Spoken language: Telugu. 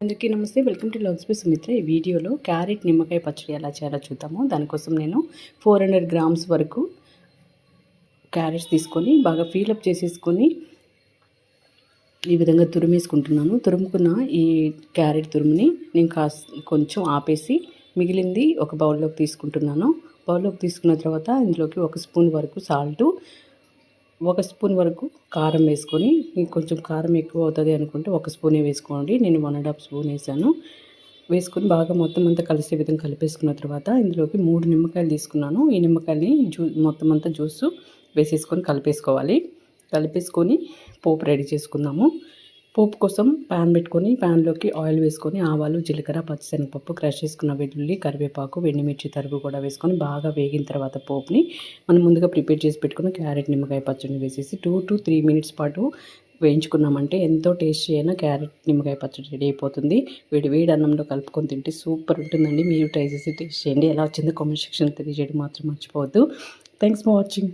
అందరికీ నమస్తే. Welcome to love space Sumitra. ఈ వీడియోలో క్యారెట్ నిమ్మకాయ పచ్చడి ఎలా చేయాలో చూద్దాము. దానికోసం నేను ఫోర్ హండ్రెడ్ గ్రామ్స్ వరకు క్యారెట్స్ తీసుకొని బాగా ఫీలప్ చేసేసుకొని ఈ విధంగా తురిమేసుకుంటున్నాను. తురుముకున్న ఈ క్యారెట్ తురుముని నేను కాస్ కొంచెం ఆపేసి మిగిలింది ఒక బౌల్లోకి తీసుకుంటున్నాను. బౌల్లోకి తీసుకున్న తర్వాత ఇందులోకి ఒక స్పూన్ వరకు సాల్టు ఒక స్పూన్ వరకు కారం వేసుకొని కొంచెం కారం ఎక్కువ అవుతుంది అనుకుంటే ఒక స్పూనే వేసుకోండి. నేను వన్ అండ్ హాఫ్ స్పూన్ వేసాను. వేసుకొని బాగా మొత్తం అంతా కలిసే విధంగా కలిపేసుకున్న తర్వాత ఇందులోకి మూడు నిమ్మకాయలు తీసుకున్నాను. ఈ నిమ్మకాయని జ్యూ మొత్తం అంతా జ్యూసు వేసేసుకొని కలిపేసుకోవాలి. కలిపేసుకొని పోపు రెడీ చేసుకుందాము. పోపు కోసం ప్యాన్ పెట్టుకొని ప్యాన్లోకి ఆయిల్ వేసుకొని ఆవాలు జీలకర్ర పచ్చిశనగపప్పు క్రష్ చేసుకున్న వెల్లుల్లి కరివేపాకు వెండిమిర్చి తరుగు కూడా వేసుకొని బాగా వేగిన తర్వాత పోపుని మనం ముందుగా ప్రిపేర్ చేసి పెట్టుకున్న క్యారెట్ నిమ్మకాయ పచ్చడిని వేసేసి టూ టు త్రీ మినిట్స్ పాటు వేయించుకున్నామంటే ఎంతో టేస్టీ అయిన క్యారెట్ నిమ్మకాయ పచ్చడి రెడీ అయిపోతుంది. వేడి వేడి అన్నంలో కలుపుకొని తింటే సూపర్ ఉంటుందండి. మీరు ట్రై చేసి టేస్ట్ చేయండి. ఎలా వచ్చిందో కామెంట్ సెక్షన్లో తెలియజేయడం మాత్రం మర్చిపోవద్దు. Thanks for watching